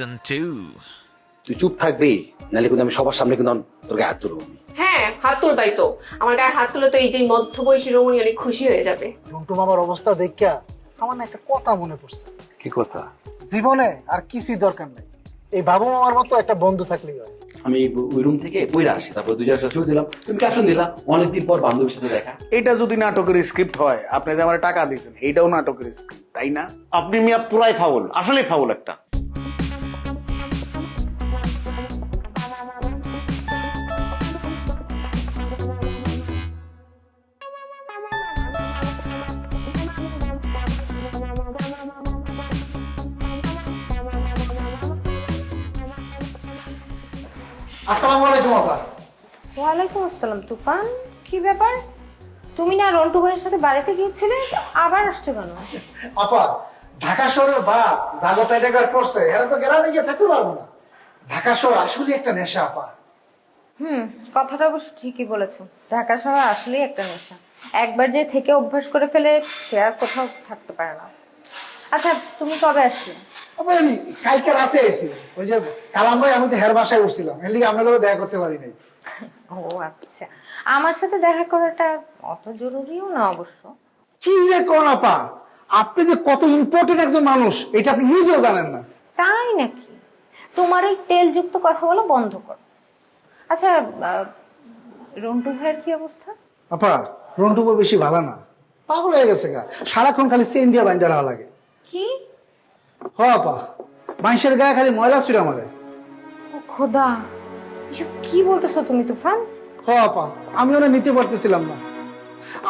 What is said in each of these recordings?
Season 2. তুই চুপ থাকবি নাহলে কিন্তু আমি সবার সামনে কিন্তু তোর গায়ে হাত তুলবো। হ্যাঁ হাত তুলবাই তো। আমার গায়ে হাত তুলে তো এই যে মধ্য বয়সী রমণী অনেক খুশি হয়ে যাবে। টুমটুম আমার অবস্থা দেখিয়া আমার না একটা কথা মনে পড়ছে। কি কথা? জীবনে আর কিছুই দরকার নেই। এই বাবু মামার মতো একটা বন্ধু থাকলেই হয়। আমি ওই রুম থেকে বইরা আসি তারপর দুজন দিলাম। তুমি ক্যাপশন দিলা? অনেকদিন পর বান্ধবীর সাথে দেখা। এটা যদি নাটকের স্ক্রিপ্ট হয় আপনি যে আমার টাকা দিয়েছেন এইটাও নাটকের স্ক্রিপ্ট তাই না? আপনি মিয়া পুরাই ফাউল আসলে ফাউল একটা। আসসালামু আলাইকুম আপা। ওয়ালাইকুম আসসালাম তুফান। কি ব্যাপার? তুমি না রন্টু ভাইয়ের সাথে বাড়িতে গিয়েছিলে তো আবার আসছো কেন? আপা ঢাকা শহরের বাপ জাগো পেটেগার করছে এরা তো গ্রামে গিয়ে থাকতে পারব না। ঢাকা শহর আসলে একটা নেশা আপা। হুম কথাটা অবশ্য ঠিকই বলেছ। ঢাকা শহর আসলেই একটা নেশা। একবার যে থেকে অভ্যাস করে ফেলে সে আর কোথাও থাকতে পারে না। আচ্ছা তুমি কবে আসছো আপা আমি কালকে রাতে এসি ওই যে কালাম ভাই আমি তো হের বাসায় উঠছিলাম। এর লিগে আপনার দেখা করতে পারি নাই। ও আচ্ছা। আমার সাথে দেখা করাটা অত জরুরিও না অবশ্য। কি যে কোন আপা? আপনি যে কত ইম্পর্টেন্ট একজন মানুষ এটা আপনি নিজেও জানেন না। তাই নাকি? তোমার এই তেলযুক্ত কথা বলো বন্ধ করো। আচ্ছা রন্টু ভাইয়ের কি অবস্থা? আপা রন্টুপো বেশি ভালো না। পাগল হয়ে গেছে গা। সারাক্ষণ খালি চেন দিয়ে বাইন্দা রাখা লাগে। হ আপা গায়ে খালি ময়লা ছিল আমারে ও খোদা এসব কি বলতেছো তুমি তুফান? হ আপা আমি ওরা নিতে পারতেছিলাম না।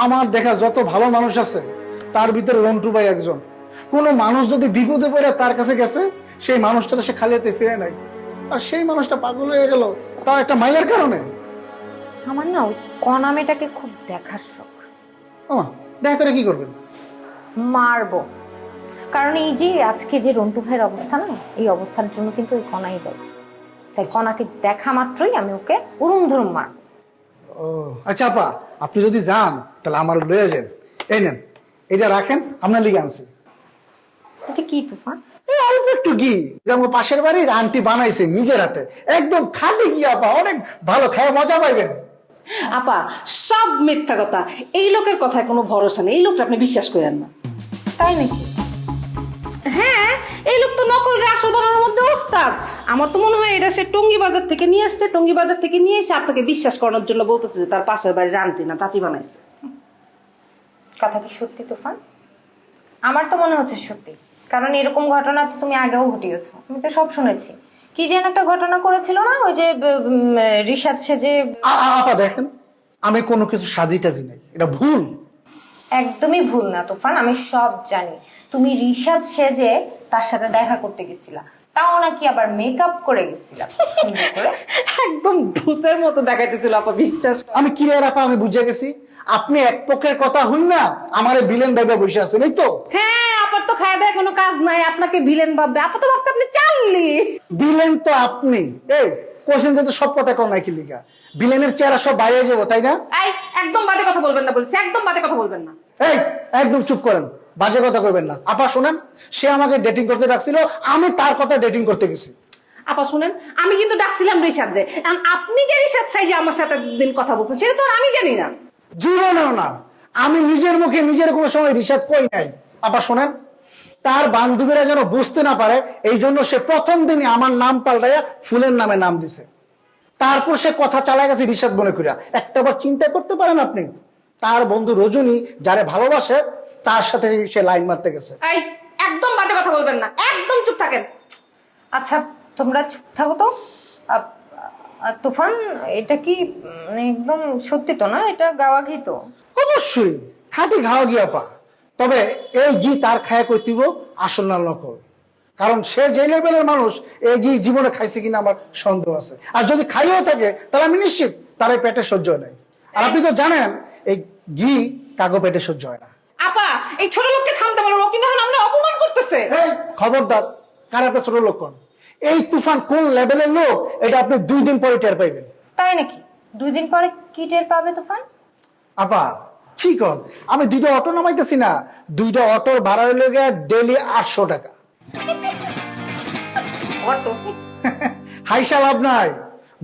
আমার দেখা যত ভালো মানুষ আছে তার ভিতরে রন্টু ভাই একজন। কোনো মানুষ যদি বিপদে পড়ে তার কাছে গেছে সেই মানুষটা সে খালি হাতে ফিরে নাই। আর সেই মানুষটা পাগল হয়ে গেল তাও একটা মাইলের কারণে। আমার না ওই কণা মেয়েটাকে খুব দেখার শখ। আমা দেখা করে কি করবেন? মারবো। কারণ এই যে আজকে যে রন্টু ভাইয়ের অবস্থা না এই অবস্থার জন্য কিন্তু ওই কণাই দেয় তাই কণাকে দেখা মাত্রই আমি ওকে উরুম ধরুম মার ও আচ্ছা আপা আপনি যদি যান তাহলে আমার লয়ে যান। এই নেন এটা রাখেন আপনার লিগে আনছি। এটা কি তুফান? এই অল্প একটু ঘি। যেমন পাশের বাড়ির আন্টি বানাইছে নিজের হাতে। একদম খাঁটি ঘি আপা অনেক ভালো খাওয়া মজা পাইবেন। আপা সব মিথ্যা কথা। এই লোকের কথায় কোনো ভরসা নেই। এই লোকটা আপনি বিশ্বাস করেন না। তাই নাকি? হ্যাঁ এই লোক তো নকল আসল বানানোর মধ্যে ওস্তাদ। আমার তো মনে হয় এটা সে টঙ্গি বাজার থেকে নিয়ে আসছে টঙ্গি বাজার থেকে নিয়ে এসে আপনাকে বিশ্বাস করানোর জন্য বলতেছে যে তার পাশের বাড়ির আন্টি না চাচি বানাইছে। কথা কি সত্যি তুফান? আমার তো মনে হচ্ছে সত্যি। কারণ এরকম ঘটনা তো তুমি আগেও ঘটিয়েছো। আমি তো সব শুনেছি। কি যেন একটা ঘটনা করেছিল না ওই যে সেজে আ- আ- আপা দেখেন আমি কোনো কিছু সাজি টাজি নাই। এটা ভুল। একদমই ভুল না তুফান আমি সব জানি। তুমি রিশাদ সেজে তার সাথে দেখা করতে গেছিলা। তাও নাকি আবার মেকআপ করে গেছিলা। সুন্দর করে। একদম ভূতের মতো দেখাইতেছিল আপা বিশ্বাস। আমি কি রে আপা আমি বুঝে গেছি। আপনি এক পক্ষের কথা হইন না আমারে বিলেন ভাইবা বসে আছেন এই তো? হ্যাঁ আপার তো খায় দেয় কোনো কাজ নাই আপনাকে ভিলেন ভাববে। আপা তো ভাবছে আপনি চাললি। বিলেন তো আপনি। এই কোশ্চেন যেহেতু সব কথা কও নাই কি লিগা? বিলেনের চেহারা সব বাইরে যাব তাই না? এই একদম বাজে কথা বলবেন না বলছি একদম বাজে কথা বলবেন না। এই একদম চুপ করেন বাজে কথা করবেন না। আপা শোনেন সে আমাকে ডেটিং করতে ডাকছিল আমি তার কথা ডেটিং করতে গেছি। আপা শুনেন আমি কিন্তু ডাকছিলাম রিসাদ যে আপনি যে রিসাদ চাই যে আমার সাথে দিন কথা বলছেন সেটা তো আমি জানি না। জীবনেও না আমি নিজের মুখে নিজের কোনো সময় রিসাদ কই নাই। আপা শোনেন তার বান্ধবীরা যেন বুঝতে না পারে এই জন্য সে প্রথম দিনই আমার নাম পাল্টাইয়া ফুলের নামে নাম দিছে। তারপর সে কথা চালায় গেছে রিসাদ মনে করিয়া। একটা বার চিন্তা করতে পারেন আপনি। তার বন্ধু রজনী যারে ভালোবাসে তার সাথে সে লাইন মারতে গেছে। এই একদম বাজে কথা বলবেন না। একদম চুপ থাকেন। আচ্ছা তোমরা চুপ থাকো তো। আ- তুফান এটা কি উম, একদম সত্যি তো না? এটা গাওয়া ঘি তো? অবশ্যই। খাঁটি ঘাও গিয়া পা তবে এই ঘি তার খায়া কইতিব আসল না নকল। কারণ সে যে লেভেলের মানুষ এই ঘি জীবনে খাইছে কিনা আমার সন্দেহ আছে। আর যদি খাইয়েও থাকে তাহলে আমি নিশ্চিত তার এই পেটে সহ্য হয় নাই। আর আপনি তো জানেন এই ঘি কাগো পেটে সহ্য হয় না। আপা এই ছোট লোককে থামতে বলো ও কিন্তু এখন আমরা অপমান করতেছে। খবরদার কার আপনি ছোট লোক কোন? এই তুফান কোন লেভেলের লোক এটা আপনি দুই দিন পরে টের পাইবেন। তাই নাকি? দুই দিন পরে কি টের পাবে তুফান? আপা কি কর? আমি দুইটা অটো নামাইতেছি না দুইটা অটোর ভাড়া হইলে ডেলি আটশো টাকা। তো হাইসা লাভ নাই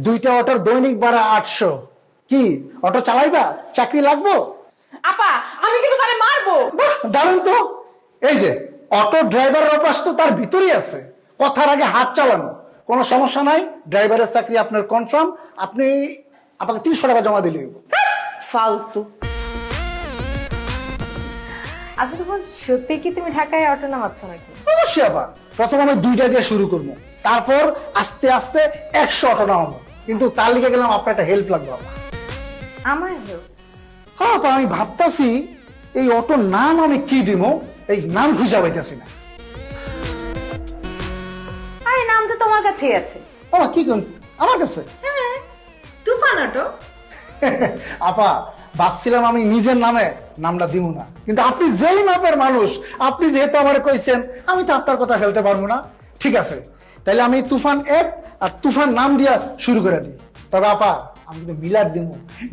দুইটা অটোর দৈনিক ভাড়া আটশো। কি অটো চালাইবা? চাকরি লাগবো? আপা আমি কিন্তু তাহলে মারবো। বাহ, দারুণ তো। এই যে অটো ড্রাইভারের অভ্যাস তো তার ভিতরেই আছে। কথার আগে হাত চালানো। কোনো সমস্যা নাই ড্রাইভারের চাকরি আপনার কনফার্ম আপনি আপনাকে তিনশো টাকা জমা দিলে ফালতু। আচ্ছা তখন সত্যি কি তুমি ঢাকায় অটো নামাচ্ছ নাকি? অবশ্যই আবার। প্রথম আমি দুইটা দিয়ে শুরু করব। তারপর আস্তে আস্তে একশো অটো নামাবো। কিন্তু তার লিখে গেলাম আপনার একটা হেল্প লাগবে আমার। আমার হেল্প হ্যাঁ আপা, আমি ভাবতাছি এই অটোর নাম আমি কি দিব এই নাম খুঁজে পাইতেছি না। আরে নাম তো তোমার কাছেই আছে। ও কি কোন আমার কাছে? তুফান অটো আপা ভাবছিলাম আমি নিজের নামে নামটা দিব না। কিন্তু আপনি যেই মাপের মানুষ আপনি যেহেতু আমার কইছেন আমি তো আপনার কথা ফেলতে পারব না। ঠিক আছে তাহলে আমি তুফান এক আর তুফান নাম দিয়া শুরু করে দিই। তবে আপা আমি কিন্তু মিলাদ দিব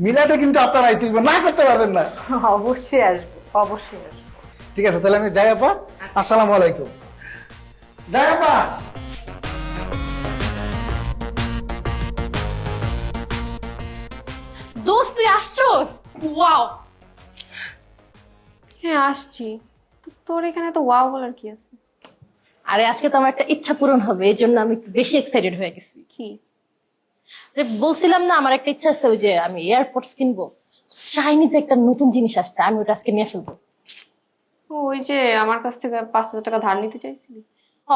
মিলাদে কিন্তু আপনারা আইতে না করতে পারবেন না। অবশ্যই আসব অবশ্যই আসব। ঠিক আছে তাহলে আমি যাই আপা। আসসালামু আলাইকুম। যাই আপা। দোস্ত তুই আসছোস? ওয়াও হ্যাঁ আসছি। তো তোর এখানে তো ওয়াও বলার কি আছে? আরে আজকে তো আমার একটা ইচ্ছা পূরণ হবে এই জন্য আমি একটু বেশি এক্সাইটেড হয়ে গেছি। কি? আরে বলছিলাম না আমার একটা ইচ্ছা আছে ওই যে আমি এয়ারপোর্টস কিনবো। চাইনিজ একটা নতুন জিনিস আসছে আমি ওটা আজকে নিয়ে ফেলব। ও, ওই যে আমার কাছ থেকে পাঁচ হাজার টাকা ধার নিতে চাইছিলি? হ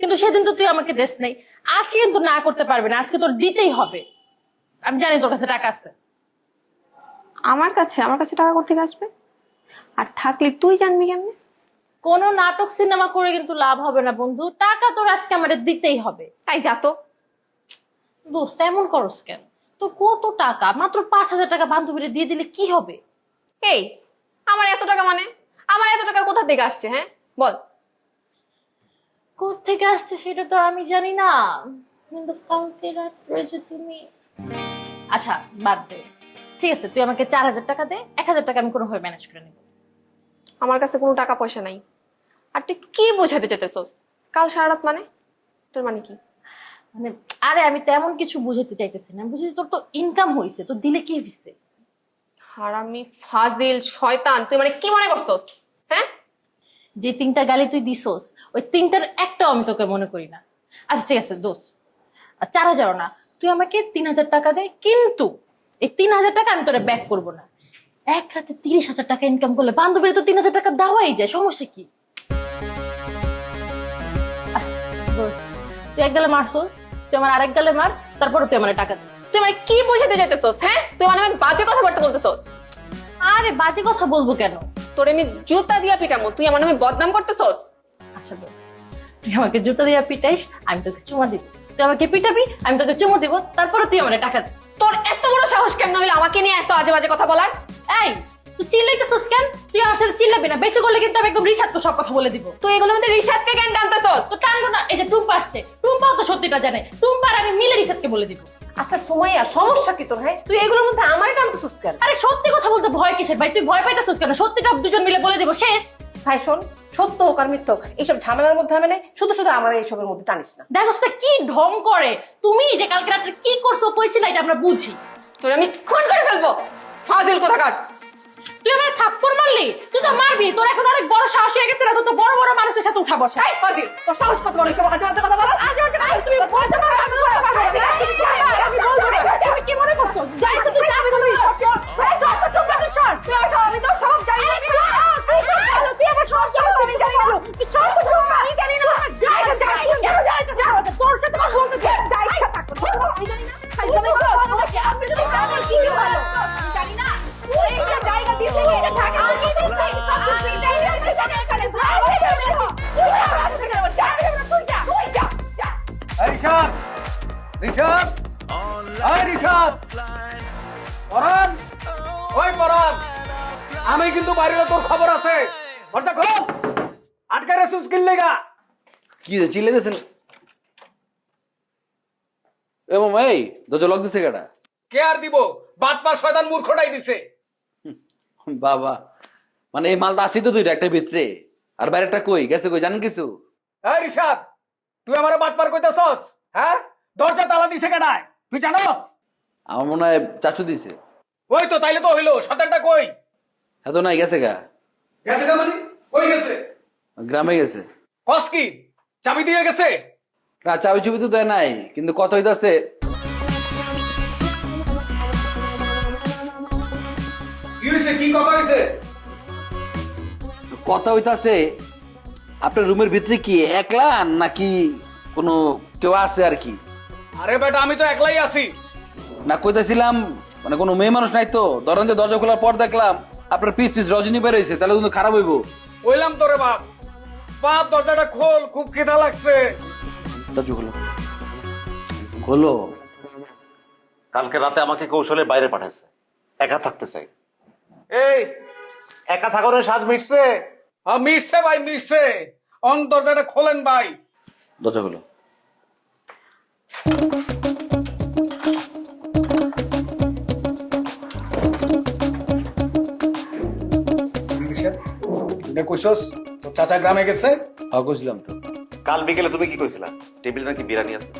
কিন্তু সেদিন তো তুই আমাকে দেশ নাই। আজকে কিন্তু না করতে পারবে না আজকে তোর দিতেই হবে। আমি জানি তোর কাছে টাকা আছে। আমার কাছে আমার কাছে টাকা কোথেকে আসবে? আর থাকলে তুই জানবি কেমনে? কোনো নাটক সিনেমা করে কিন্তু লাভ হবে না বন্ধু। টাকা তোর আজকে আমাদের দিতেই হবে। তাই যা তো। দোস্ত এমন করস কেন? তোর কত টাকা? মাত্র পাঁচ হাজার টাকা বান্ধবীরা দিয়ে দিলে কি হবে? এই আমার এত টাকা মানে? আমার এত টাকা কোথা থেকে আসছে হ্যাঁ? বল। থেকে আসছে সেটা তো আমি জানি না। কিন্তু কালকে রাত্রে যে তুমি আচ্ছা বাদ দে। ঠিক আছে তুই আমাকে চার হাজার টাকা দে এক হাজার টাকা আমি কোনোভাবে ম্যানেজ করে নেব। আমার কাছে কোনো টাকা পয়সা নাই। আর তুই কি বোঝাতে চাইতেছস? কাল সারা রাত মানে? তোর মানে কি? মানে আরে আমি তেমন কিছু বুঝাতে চাইতেছি না। বুঝেছি তোর তো ইনকাম হয়েছে তো দিলে কি হয়েছে হারামি ফাজিল শয়তান তুই মানে কি মনে করছস? হ্যাঁ? যে তিনটা গালি তুই দিছোস ওই তিনটার একটাও আমি তোকে মনে করি না। আচ্ছা ঠিক আছে দোষ চার হাজারও না। তুই আমাকে তিন হাজার টাকা দে কিন্তু এই তিন হাজার টাকা আমি তোরা ব্যাক করব না। এক রাতে তিরিশ হাজার টাকা ইনকাম করলে বান্ধবীরা তো তিন হাজার টাকা দেওয়াই যায়, সমস্যা কি? তুই এক গালে মারছোস তুই আমার আরেক গালে মার, তারপরে তুই আমার টাকা তুই মানে কি বোঝাতে চাইতেছস হ্যাঁ? তুই মানে আমি বাজে কথাবার্তা বলতেছস। আরে বাজে কথা বলব কেন? তোর আমি জুতা দিয়া পিটামো, তুই আমার নামে বদনাম করতেছস? আচ্ছা দোস্ত তুই আমাকে জুতা দিয়ে পিটাইস, আমি তোকে চুমা দিব। তুই আমাকে পিটাবি, আমি তোকে চুমু দিব, তারপরে তুই আমার টাকা দে। তোর এত বড় সাহস কেমন হইল আমাকে নিয়ে এত আজে বাজে কথা বলার? এই তুই চিল্লাইতেছিস কেন? তুই আমার সাথে চিল্লাবি না। বেশি করলে কিন্তু আমি একদম রিসার্ট সব কথা বলে দিব। তুই এগুলোর মধ্যে রিসাদকে কেন টানতেছস? তো টানবো না। এই যে টুম্পা আসছে। টুম্পাও তো সত্যিটা জানে। টুম্পার আমি মিলে রিসার্টকে বলে দিব। আচ্ছা সুমাইয়া সমস্যা কি তোর হ্যাঁ তুই এগুলোর মধ্যে আমারে টানতেছিস কেন? আরে সত্যি কথা বলতে ভয় কিসের ভাই? তুই ভয় পাইতেছিস কেন? সত্যিটা দুজন মিলে বলে দিব শেষ। ভাই শোন সত্য হোক আর মিথ্য এইসব ঝামেলার মধ্যে আমি নেই শুধু শুধু আমার এইসবের মধ্যে টানিস না দেখোস তো কি ঢং করে তুমি যে কালকে রাত্রে কি করছ কইছিল এটা আমরা বুঝি তোর আমি খুন করে ফেলব ফাজিল কোথাকার তুই আমার থাপ্পড় মারলি তুই তো মারবি তোর এখন অনেক বড় সাহস হয়ে গেছে না তো বড় বড় মানুষের সাথে উঠা বসা এই ফাজিল তোর সাহস কত বড় আজে কথা বলার আজ ভাই তুমি বলতে পারো আমি বলতে পারব আমি বলব না তুমি কি মনে করছ যাই তো তুমি করে সর তুই আমার সব আমি তো সব জানি রে চিল্লে দিয়েছেন? এ মামা এই দরজা লক দিছে কেটা কে আর দিব? বাটপা শয়তান মূর্খটাই দিছে। বাবা। মানে এই মালটা আসি তো দুইটা একটা ভিতরে। আর বাইরেটা কই? গেছে কই? জানেন কিছু? এই রিশাদ তুই আমারে বাটপার কইতেছস? হ্যাঁ? দরজা তালা দিছে কেডায়? তুই জানোস? আমার মনে হয় চাচু দিছে। ওই তো তাইলে তো হইল। শতানটা কই? এত নাই গেছে গা? গেছে গা মানে? কই গেছে? গ্রামে গেছে। কস কি? চাবি দিয়ে গেছে? না চাবি চুবি তো দেয় নাই কিন্তু কত হইতাছে? কি হয়েছে কি কথা হয়েছে কথা হইতাছে আপনার রুমের ভিতরে কি একলা নাকি কোনো কেউ আছে আর কি? আরে বেটা আমি তো একলাই আছি। না কইতাছিলাম মানে কোনো মেয়ে মানুষ নাই তো ধরেন যে দরজা খোলার পর দেখলাম আপনার পিস পিস রজনী বের হয়েছে তাহলে কিন্তু খারাপ হইব। কইলাম তোরে বাপ। বাপ দরজাটা খোল খুব খিদা লাগছে। চাচু খোলো। খোলো। কালকে রাতে আমাকে কৌশলে বাইরে পাঠাইছে। একা থাকতে চাই। এই একা থাকার স্বাদ মিটছে? হ্যাঁ মিশছে ভাই মিটছে। অন দরজাটা খোলেন ভাই। দরজা খোলো। এটা কইছস? চাচা গ্রামে গেছে? হ্যাঁ তো। কাল বিকেলে তুমি কি কইছিলা? টেবিলে নাকি বিরিয়ানি আছে?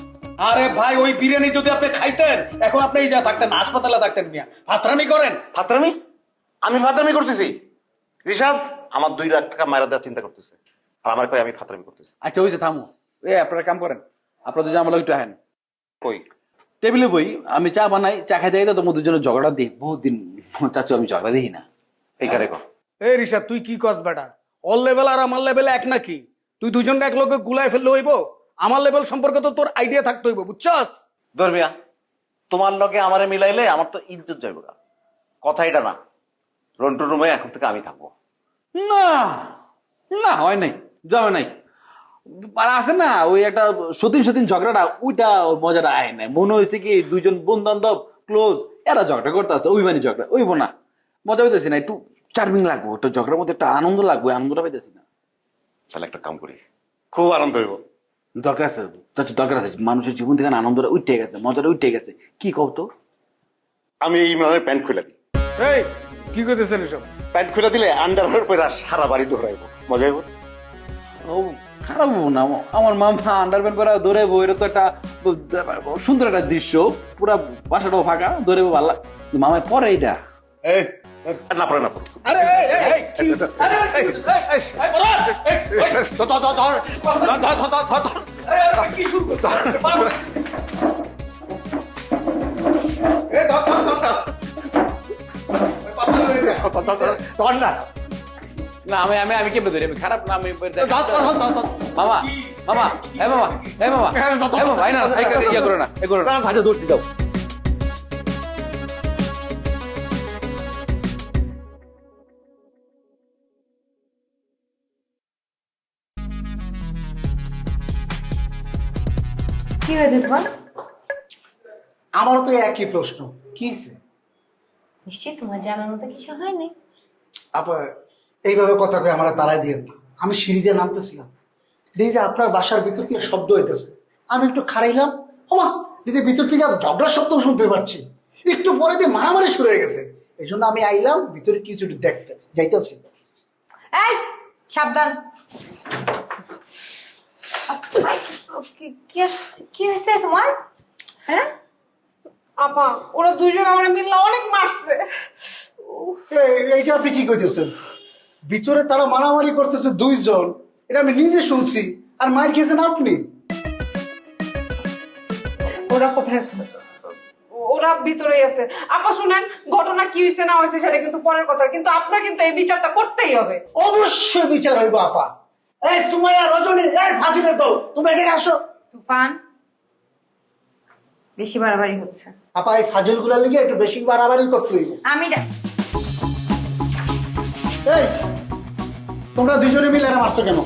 আরে ভাই ওই বিরিয়ানি যদি আপনি খাইতেন এখন আপনি এই যা থাকতেন হাসপাতালে থাকতেন মিয়া। ফাতরামি করেন। ফাতরামি আমি ফাতরামি করতেছি। রিশাদ আমার দুই লাখ টাকা মায়েরা দেওয়ার চিন্তা করতেছে। আর আমার কয় আমি ফাতরামি করতেছি। আচ্ছা ওই যে থামো। এ আপনারা কাম করেন। আপনারা দুজন আমার একটু আহেন কই? টেবিলে বই আমি চা বানাই চা খাই খাইতে খাইতে তোমাদের দুজনে ঝগড়া দিই। বহুত দিন চাচু আমি ঝগড়া দিই না। এই কারে কো এই রিশা তুই কি কস বেটা? ওর লেভেল আর আমার লেভেল এক নাকি? তুই দুজন এক লোকে গুলাই ফেললে হইব? আমার লেভেল সম্পর্কে তো তোর আইডিয়া থাকতে হইব বুঝছস? ধর্মিয়া তোমার লগে আমারে মিলাইলে আমার তো ইজ্জত যাইব গা কথা এটা না। রন্টু রুমে এখন থেকে আমি থাকব। না না হয় নাই যাবে নাই। আর আছে না ওই একটা সতীন সতীন ঝগড়াটা ওইটা মজাটা আয় নাই। মনে হয়েছে কি দুইজন বন্ধু বান্ধব ক্লোজ এরা ঝগড়া করতে আছে ওই মানে ঝগড়া ওইব না। মজা হইতেছি না একটু চার্মিং লাগবো একটা ঝগড়ার মধ্যে একটা আনন্দ লাগবে আনন্দটা পাইতেছি না। তাহলে একটা কাম করি। খুব আনন্দ হইব। দরকার আছে দরকার আছে মানুষের জীবন থেকে আনন্দটা উঠে গেছে মজাটা উঠে গেছে। কি কব তো? আমি এই ইমরানের প্যান্ট খুলে দিই। এই কি করতেছেন এসব? প্যান্ট খুলে দিলে আন্ডারওয়্যার পরে সারা বাড়ি দৌড়াইব। মজা হইব? ও খারাপ হব না আমার মামা আন্ডারপ্যান্ট পরা দৌড়াইবো এটা তো একটা সুন্দর একটা দৃশ্য পুরা বাসাটাও ফাঁকা দৌড়াইবো ভালো লাগ- মামায় পরে এটা। এই না পড়ে না পড়ে আরে ধর না না আমি আমি আমি কেমনে ধরি আমি খারাপ না আমি মামা মামা হ্যাঁ মামা হ্যাঁ মামা হ্যাঁ মামা ভাই না ভাই ইয়া করো না এ করো না ভাই ধরতে যাও হয়েছে তোমার আমারও তো একই প্রশ্ন। কি? নিশ্চয়ই তোমার জানার মতো কিছু হয়নি। আপা এইভাবে কথা কয়ে আমরা তারাই দিয়ে না। আমি সিঁড়ি দিয়ে নামতেছিলাম। দেখি যে আপনার বাসার ভিতর থেকে শব্দ হইতেছে। আমি একটু খারাইলাম ওমা দিদি ভিতর থেকে ঝগড়ার শব্দ শুনতে পাচ্ছি একটু পরে দিয়ে মারামারি শুরু হয়ে গেছে। এই জন্য আমি আইলাম ভিতরে কিছু একটু দেখতে। যাইতেছি। এই সাবধান। কি- হয়েছে তোমার? হ্যাঁ? আপা ওরা দুইজন আমরা মিললে অনেক মারছে। এই- এইটা আপনি কি কইতেছেন? ভিতরে তারা মারামারি করতেছে দুইজন এটা আমি নিজে শুনছি আর মায়ের খেয়েছেন আপনি? ওরা কোথায় ওরা ভিতরেই আছে। আপা শুনেন ঘটনা কি হয়েছে না হয়েছে সেটা কিন্তু পরের কথা কিন্তু আপনার কিন্তু এই বিচারটা করতেই হবে। অবশ্যই বিচার হইব আপা। এই সুমাইয়া রজনী এই ফাজিলের দল তোমরা এদিকে আসো। তুফান বেশি বাড়াবাড়ি হচ্ছে। আপা এই ফাজিলগুলার লিগে একটু বেশি বাড়াবাড়ি করতে হইব। আমি এই তোমরা দুজনে মিলে এরা মারছো কেন?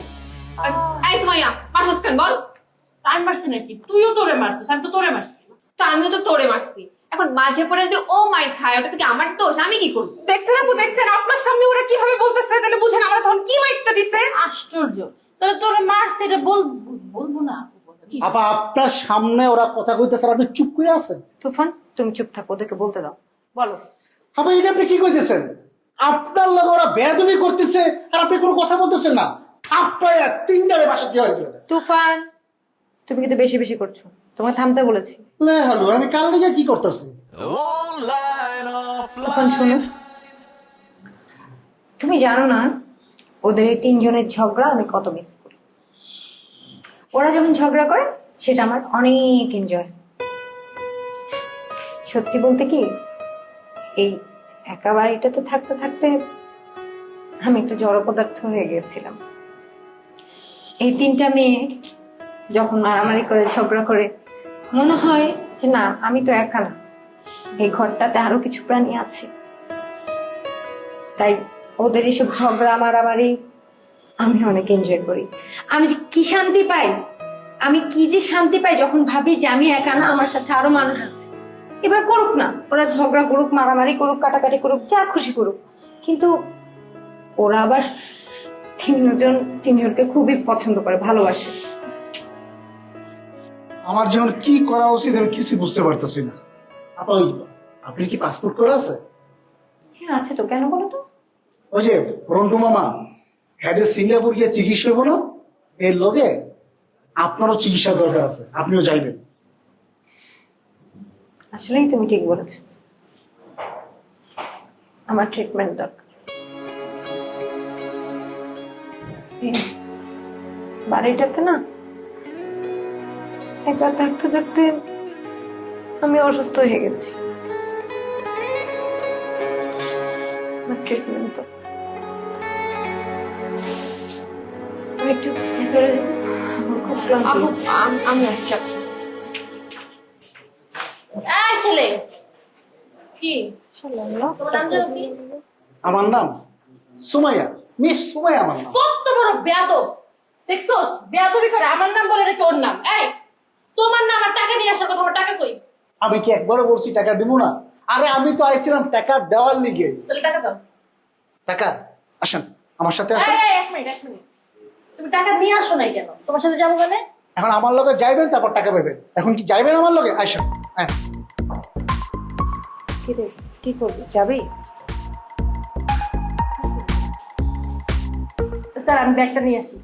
এই সুমাইয়া মারছিস কেন বল? আমি মারছি নাকি? তুইও তোরে মারছিস আমি তো তোরে মারছি। তো আমিও তো তোরে মারছি। এখন মাঝে পড়ে যদি ও মাইর খায় ওটা থেকে আমার দোষ? আমি কি করব? দেখছেন আপু দেখছেন আপনার সামনে ওরা কীভাবে বলতেছে? তাহলে বুঝেন আমরা তখন কি মাইকটা দিছে? আশ্চর্য। তাহলে তোরে মারছে এটা বল বলব না আপা আপনার সামনে ওরা কথা কইতেছে আর আপনি চুপ করে আছেন? তুফান তুমি চুপ থাকো ওদেরকে বলতে দাও। বলো। আপা এটা আপনি কি কইতেছেন? আপনার লগে ওরা বেয়াদবি করতেছে আর আপনি কোনো কথা বলতেছেন না। আপনার তিনটারে বাসা দিয়ে হয়ে তুফান তুমি কিন্তু বেশি বেশি করছ। তোমাকে থামতে বলেছি। লে হ্যালো আমি কাল থেকে কি করতেছি? তুফান শোনো। তুমি জানো না ওদের এই তিনজনের ঝগড়া আমি কত মিস করি। ওরা যখন ঝগড়া করে সেটা আমার অনেক এনজয় সত্যি বলতে কি এই একা বাড়িটাতে থাকতে থাকতে আমি একটু জড় পদার্থ হয়ে গিয়েছিলাম। এই তিনটা মেয়ে যখন মারামারি করে ঝগড়া করে মনে হয় যে না, আমি তো একা না। এই ঘরটাতে আরও কিছু প্রাণী আছে। তাই ওদের এসব ঝগড়া, মারামারি আমি অনেক এনজয় করি। আমি যে কি শান্তি পাই? আমি কি যে শান্তি পাই যখন ভাবি যে আমি একা না, আমার সাথে আরও মানুষ আছে। এবার করুক না, ওরা ঝগড়া করুক, মারামারি করুক, কাটাকাটি করুক, যা খুশি করুক। কিন্তু ওরা আবার তিনজন, তিনজনকে খুবই পছন্দ করে, ভালোবাসে। আমার যখন কি করা উচিত আমি কিছুই বুঝতে পারতেছি না। আপা ওই আপনি কি পাসপোর্ট করা আছে? হ্যাঁ আছে তো। কেন বলো তো? ওই যে রন্টু মামা হ্যাঁ যে সিঙ্গাপুর গিয়ে চিকিৎসা না? এর লগে আপনারও চিকিৎসা দরকার আছে আপনিও যাইবেন। আসলেই তুমি ঠিক বলেছ। আমার ট্রিটমেন্ট দরকার। বাড়িটাতে না একা থাকতে থাকতে আমি অসুস্থ হয়ে গেছি। আমার ট্রিটমেন্ট তো একটু ভেতরে খুব ক্লান্ত আপু লাগছে। আম- আমি আসছি আপনার ছেলে! কি? আমার নাম সুমাইয়া। মিস সুমাইয়া আমার নাম। কত বড় বেয়াদব! দেখছোস? বেয়াদবি করে আমার নাম বলে নাকি ওর নাম? এই! তোমার না আমার টাকা নিয়ে আসার কথা আমার টাকা কই? আমি কি একবারও বলছি টাকা দিব না? আরে আমি তো আইছিলাম টাকা দেওয়ার লিগে। তাহলে টাকা দাও। টাকা? আসেন আমার সাথে আসেন। এই, এক মিনিট এক মিনিট। তুমি টাকা নিয়ে আসো নাই কেন? তোমার সাথে যাব মানে? এখন আমার লগে যাইবেন তারপর টাকা পাবেন এখন কি যাইবেন আমার লগে? আসেন হ্যাঁ কি রে কি করবি? যাবি? তার আমি ব্যাগটা নিয়ে আসি।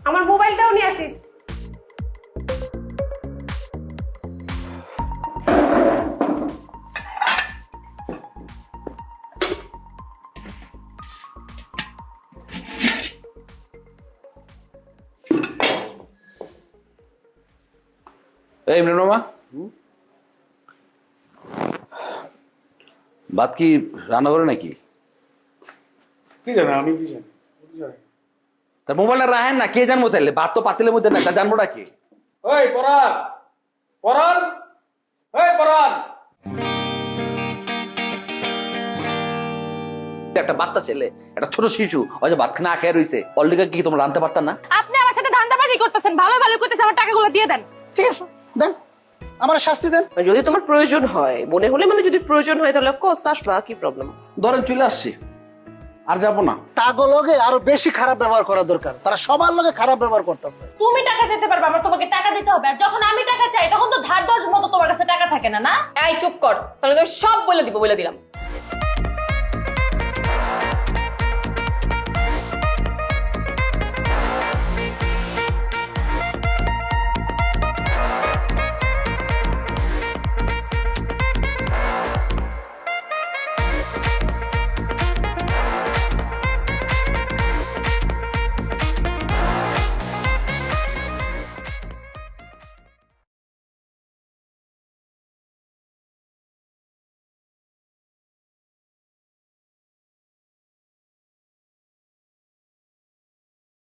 আমার মোবাইলটাও নিয়ে আসিস? এই ভাত কি রান্না করে নাকি? কি জানে আমি কি জানি? তার মোবাইলটা রাখেন না কে জানব তাহলে ভাত তো পাতিলের মধ্যে না জানব না কি? ওই পরান পরান এই পরান একটা বাচ্চা ছেলে একটা ছোট শিশু ওই যে ভাত না খেয়ে রয়েছে অলরেডি কি তোমরা রানতে পারতাম না? আপনি আমার সাথে ধান্দাবাজি করতেছেন ভালো ভালো করতেছেন আমার টাকাগুলো দিয়ে দেন। ঠিক আছে। দেন আমার শাস্তি দেন। যদি তোমার প্রয়োজন হয় মনে হলে মানে যদি প্রয়োজন হয় তাহলে অফকোর্স আসবা কি প্রবলেম ধরেন চলে আসছি আর যাব না। তাগো লগে আরও বেশি খারাপ ব্যবহার করা দরকার। তারা সবার লগে খারাপ ব্যবহার করতেছে। তুমি টাকা চাইতে পারবে আমার তোমাকে টাকা দিতে হবে। আর যখন আমি টাকা চাই তখন তো ধার দশ মতো তোমার কাছে টাকা থাকে না না? এই চুপ কর। তাহলে তো সব বলে দিব বলে দিলাম।